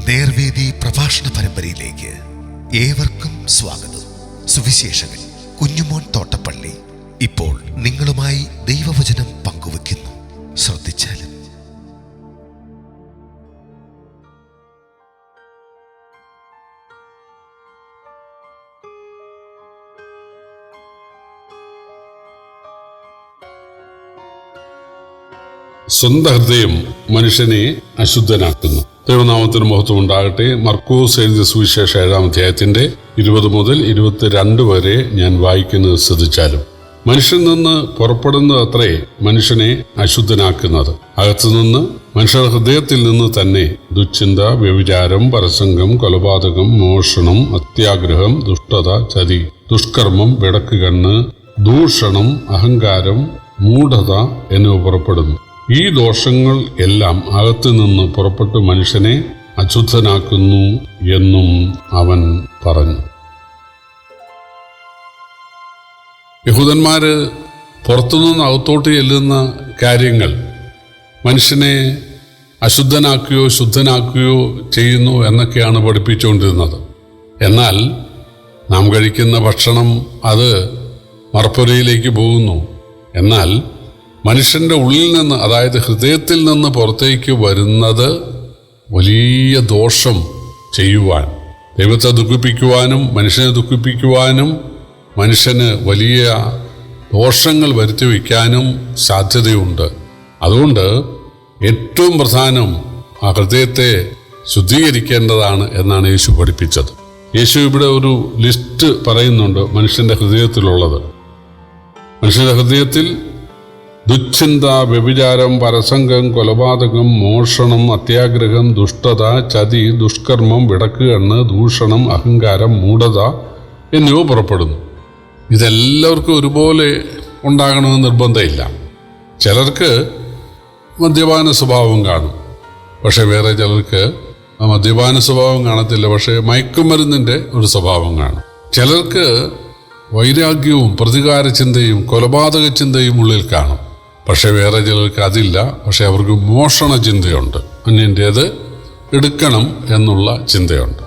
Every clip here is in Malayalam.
നേർവേദി പ്രഭാഷണ പരമ്പരയിലേക്ക് ഏവർക്കും സ്വാഗതം. സുവിശേഷകൻ കുഞ്ഞുമോൻ തോട്ടപ്പള്ളി ഇപ്പോൾ നിങ്ങളുമായി ദൈവവചനം പങ്കുവെക്കുന്നു ശ്രദ്ധിച്ചാലും. സ്വന്തം ഹൃദയം മനുഷ്യനെ അശുദ്ധനാക്കുന്നു. ദൈവനാമത്തിന് മഹത്വം ഉണ്ടാകട്ടെ മർക്കൂസ് എഴുതിയ സുവിശേഷ ഏഴാം അധ്യായത്തിന്റെ ഇരുപത് മുതൽ ഇരുപത്തിരണ്ട് വരെ ഞാൻ വായിക്കുന്നത് ശ്രദ്ധിച്ചാലും. മനുഷ്യൻ നിന്ന് പുറപ്പെടുന്നത് അത്രേ മനുഷ്യനെ അശുദ്ധനാക്കുന്നത്. അകത്തുനിന്ന് മനുഷ്യരുടെ ഹൃദയത്തിൽ നിന്ന് തന്നെ ദുശ്ചിന്ത വ്യഭിചാരം പരസംഗം കൊലപാതകം മോഷണം അത്യാഗ്രഹം ദുഷ്ടത ചതി ദുഷ്കർമ്മം വിടക്ക് കണ്ണ് ദൂഷണം അഹങ്കാരം മൂഢത എന്നിവ പുറപ്പെടുന്നു. ഈ ദോഷങ്ങൾ എല്ലാം അകത്തു നിന്ന് പുറപ്പെട്ട് മനുഷ്യനെ അശുദ്ധനാക്കുന്നു എന്നും അവൻ പറഞ്ഞു. യഹൂദന്മാര് പുറത്തുനിന്ന് അകത്തോട്ട് ചെല്ലുന്ന കാര്യങ്ങൾ മനുഷ്യനെ അശുദ്ധനാക്കുകയോ ശുദ്ധനാക്കുകയോ ചെയ്യുന്നു എന്നൊക്കെയാണ് പഠിപ്പിച്ചുകൊണ്ടിരുന്നത്. എന്നാൽ നാം കഴിക്കുന്ന ഭക്ഷണം അത് മറപ്പുരയിലേക്ക് പോകുന്നു. എന്നാൽ മനുഷ്യന്റെ ഉള്ളിൽ നിന്ന് അതായത് ഹൃദയത്തിൽ നിന്ന് പുറത്തേക്ക് വരുന്നത് വലിയ ദോഷം ചെയ്യുവാൻ ദൈവത്തെ ദുഃഖിപ്പിക്കുവാനും മനുഷ്യനെ ദുഃഖിപ്പിക്കുവാനും മനുഷ്യന് വലിയ ദോഷങ്ങൾ വരുത്തി വയ്ക്കാനും സാധ്യതയുണ്ട്. അതുകൊണ്ട് ഏറ്റവും പ്രധാനം ആ ഹൃദയത്തെ ശുദ്ധീകരിക്കേണ്ടതാണ് എന്നാണ് യേശു പഠിപ്പിച്ചത്. യേശു ഇവിടെ ഒരു ലിസ്റ്റ് പറയുന്നുണ്ട് മനുഷ്യന്റെ ഹൃദയത്തിലുള്ളത്. മനുഷ്യന്റെ ഹൃദയത്തിൽ ദുശ്ചിന്ത വ്യഭിചാരം പരസംഗം കൊലപാതകം മോഷണം അത്യാഗ്രഹം ദുഷ്ടത ചതി ദുഷ്കർമ്മം വിടക്കുകണ്ണ് ദൂഷണം അഹങ്കാരം മൂഢത എന്നിവ പുറപ്പെടുന്നു. ഇതെല്ലാവർക്കും ഒരുപോലെ ഉണ്ടാകണമെന്ന് നിർബന്ധമില്ല. ചിലർക്ക് മദ്യപാന സ്വഭാവം കാണും. പക്ഷേ വേറെ ചിലർക്ക് മദ്യപാന സ്വഭാവം കാണത്തില്ല. പക്ഷേ മയക്കുമരുന്നിന്റെ ഒരു സ്വഭാവം കാണും. ചിലർക്ക് വൈരാഗ്യവും പ്രതികാര ചിന്തയും കൊലപാതക ചിന്തയും ഉള്ളിൽ കാണും. പക്ഷെ വേറെ ചിലർക്ക് അതില്ല. പക്ഷേ അവർക്ക് മോഷണ ചിന്തയുണ്ട്. അന്യന്റേത് എടുക്കണം എന്നുള്ള ചിന്തയുണ്ട്.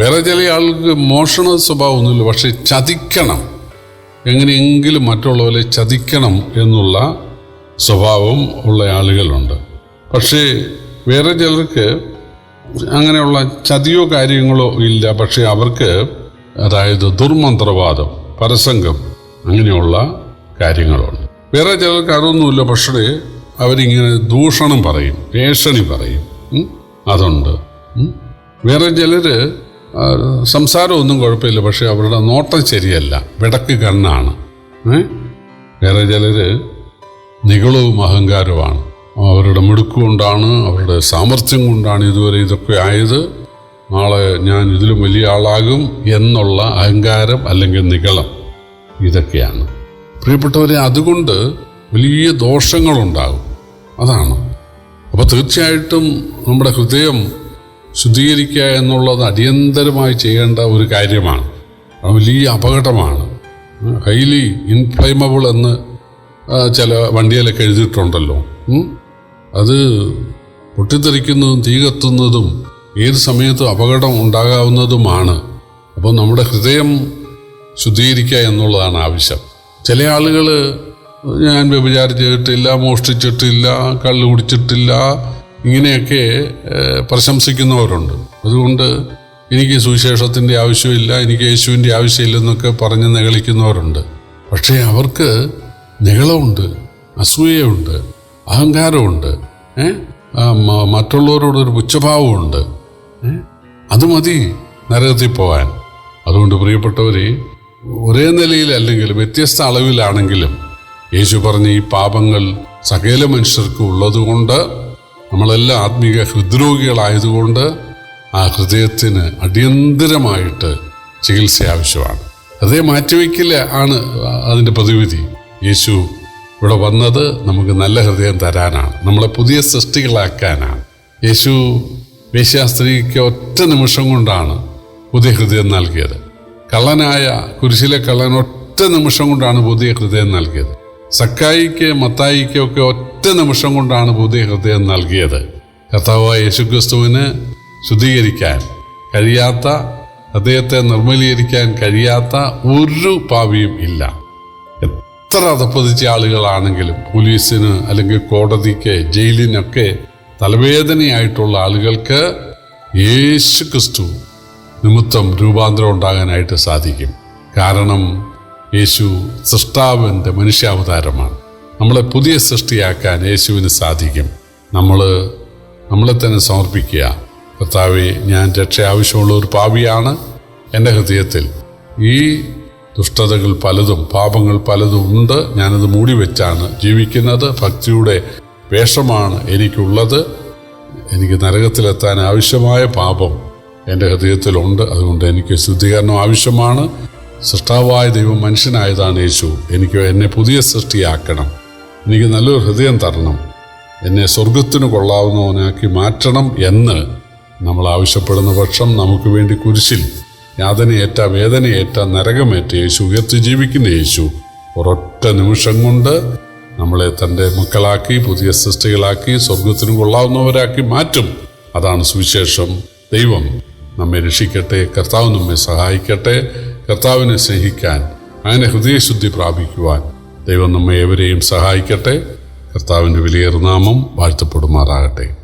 വേറെ ചില ആൾക്ക് മോഷണ സ്വഭാവമൊന്നുമില്ല. പക്ഷേ ചതിക്കണം. എങ്ങനെയെങ്കിലും മറ്റുള്ളവരെ ചതിക്കണം എന്നുള്ള സ്വഭാവം ഉള്ള ആളുകളുണ്ട്. പക്ഷേ വേറെ ചിലർക്ക് അങ്ങനെയുള്ള ചതിയോ കാര്യങ്ങളോ ഇല്ല. പക്ഷേ അവർക്ക് അതായത് ദുർമന്ത്രവാദം പരസംഗം അങ്ങനെയുള്ള കാര്യങ്ങളുണ്ട്. വേറെ ചിലർക്ക് അതൊന്നുമില്ല പക്ഷേ അവരിങ്ങനെ ദൂഷണം പറയും ഏഷണി പറയും? അതുണ്ട്? വേറെ ചിലർ സംസാരമൊന്നും കുഴപ്പമില്ല പക്ഷേ അവരുടെ നോട്ടം ശരിയല്ല വിടക്ക് കണ്ണാണ്? വേറെ ചിലർ നികളവും അഹങ്കാരവുമാണ് അവരുടെ മിടുക്ക് കൊണ്ടാണ് അവരുടെ സാമർഥ്യം കൊണ്ടാണ് ഇതുവരെ ഇതൊക്കെ ആയത് നാളെ ഞാൻ ഇതിലും വലിയ ആളാകും എന്നുള്ള അഹങ്കാരം അല്ലെങ്കിൽ നികളം ഇതൊക്കെയാണ് പ്രിയപ്പെട്ടവരെ അതുകൊണ്ട് വലിയ ദോഷങ്ങളുണ്ടാകും. അതാണ്. അപ്പോൾ തീർച്ചയായിട്ടും നമ്മുടെ ഹൃദയം ശുദ്ധീകരിക്കുക എന്നുള്ളത് അടിയന്തരമായി ചെയ്യേണ്ട ഒരു കാര്യമാണ്. വലിയ അപകടമാണ്. ഹൈലി ഇൻഫ്ലൈമബിൾ എന്ന് ചില വണ്ടിയിലൊക്കെ എഴുതിയിട്ടുണ്ടല്ലോ. അത് പൊട്ടിത്തെറിക്കുന്നതും തീ കത്തുന്നതും ഏത് സമയത്തും അപകടം ഉണ്ടാകാവുന്നതുമാണ്. അപ്പോൾ നമ്മുടെ ഹൃദയം ശുദ്ധീകരിക്കുക എന്നുള്ളതാണ് ആവശ്യം. ചില ആളുകൾ ഞാൻ വ്യഭിചാരം ചെയ്തിട്ടില്ല മോഷ്ടിച്ചിട്ടില്ല കള്ളു കുടിച്ചിട്ടില്ല ഇങ്ങനെയൊക്കെ പ്രശംസിക്കുന്നവരുണ്ട് അതുകൊണ്ട് എനിക്ക് സുവിശേഷത്തിന്റെ ആവശ്യമില്ല എനിക്ക് യേശുവിന്റെ ആവശ്യമില്ലെന്നൊക്കെ പറഞ്ഞ് നിഗളിക്കുന്നവരുണ്ട് പക്ഷേ അവർക്ക് നികളമുണ്ട് അസൂയയുണ്ട് അഹങ്കാരമുണ്ട് ഏ? മറ്റുള്ളവരോടൊരു പുച്ഛഭാവമുണ്ട്? അത് മതി നരകത്തിൽ പോകാൻ അതുകൊണ്ട് പ്രിയപ്പെട്ടവരെ ഒരേ നിലയിലല്ലെങ്കിലും വ്യത്യസ്ത അളവിലാണെങ്കിലും യേശു പറഞ്ഞ ഈ പാപങ്ങൾ സകല മനുഷ്യർക്കും ഉള്ളതുകൊണ്ട് നമ്മളെല്ലാം ആത്മീക ഹൃദ്രോഗികളായതുകൊണ്ട് ആ ഹൃദയത്തിന് അടിയന്തരമായിട്ട് ചികിത്സ ആവശ്യമാണ്. അതേ മാറ്റിവെക്കില്ല ആണ് അതിന്റെ പ്രതിവിധി. യേശു ഇവിടെ വന്നത് നമുക്ക് നല്ല ഹൃദയം തരാനാണ്. നമ്മളെ പുതിയ സൃഷ്ടികളാക്കാനാണ്. യേശു വേശ്യാസ്ത്രീക്ക് ഒറ്റ നിമിഷം കൊണ്ടാണ് പുതിയ ഹൃദയം നൽകിയത്. കള്ളനായ കുരിശിലെ കള്ളൻ ഒറ്റ നിമിഷം കൊണ്ടാണ് പുതിയ ഹൃദയം നൽകിയത്. സക്കായിക്ക് മത്തായിക്ക് ഒക്കെ ഒറ്റ നിമിഷം കൊണ്ടാണ് പുതിയ ഹൃദയം നൽകിയത്. കർത്താവായ യേശുക്രിസ്തുവിന് ശുദ്ധീകരിക്കാൻ കഴിയാത്ത ഹൃദയത്തെ നിർമ്മലീകരിക്കാൻ കഴിയാത്ത ഒരു പാവിയും ഇല്ല. എത്ര അധപ്പതിച്ച ആളുകളാണെങ്കിലും പോലീസിന് അല്ലെങ്കിൽ കോടതിക്ക് ജയിലിനൊക്കെ തലവേദനയായിട്ടുള്ള ആളുകൾക്ക് യേശു ക്രിസ്തു നിമിത്തം രൂപാന്തരം ഉണ്ടാകാനായിട്ട് സാധിക്കും. കാരണം യേശു സൃഷ്ടാവിന്റെ മനുഷ്യാവതാരമാണ്. നമ്മളെ പുതിയ സൃഷ്ടിയാക്കാൻ യേശുവിന് സാധിക്കും. നമ്മൾ നമ്മളെ തന്നെ സമർപ്പിക്കുക. കർത്താവെ ഞാൻ രക്ഷ ആവശ്യമുള്ള ഒരു പാവിയാണ് എന്റെ ഹൃദയത്തിൽ ഈ ദുഷ്ടതകൾ പലതും പാപങ്ങൾ പലതും ഉണ്ട്. ഞാനത് മൂടി വെച്ചാണ് ജീവിക്കുന്നത്. ഭക്തിയുടെ വേഷമാണ് എനിക്കുള്ളത്. എനിക്ക് നരകത്തിലെത്താൻ ആവശ്യമായ പാപം എന്റെ ഹൃദയത്തിലുണ്ട്. അതുകൊണ്ട് എനിക്ക് ശുദ്ധീകരണം ആവശ്യമാണ്. സൃഷ്ടാവായ ദൈവം മനുഷ്യനായതാണ് യേശു. എനിക്ക് എന്നെ പുതിയ സൃഷ്ടിയാക്കണം. എനിക്ക് നല്ലൊരു ഹൃദയം തരണം. എന്നെ സ്വർഗത്തിന് കൊള്ളാവുന്നവനാക്കി മാറ്റണം എന്ന് നമ്മൾ ആവശ്യപ്പെടുന്ന പക്ഷം നമുക്ക് വേണ്ടി കുരിശിൽ യാതനയേറ്റ വേദനയേറ്റ നരകമേറ്റ യേശു ഉയർത്തി ജീവിക്കുന്ന യേശു ഒരൊറ്റ നിമിഷം കൊണ്ട് നമ്മളെ തന്റെ മക്കളാക്കി പുതിയ സൃഷ്ടികളാക്കി സ്വർഗത്തിന് കൊള്ളാവുന്നവരാക്കി മാറ്റും. അതാണ് സുവിശേഷം. ദൈവം നമ്മെ രക്ഷിക്കട്ടെ കർത്താവ് നമ്മെ സഹായിക്കട്ടെ കർത്താവിനെ സ്നേഹിക്കാൻ അങ്ങനെ ഹൃദയശുദ്ധി പ്രാപിക്കുവാൻ ദൈവം നമ്മെ ഏവരെയും സഹായിക്കട്ടെ കർത്താവിന്റെ വിലയേറുനാമം വാഴ്ത്തപ്പെടുമാറാകട്ടെ.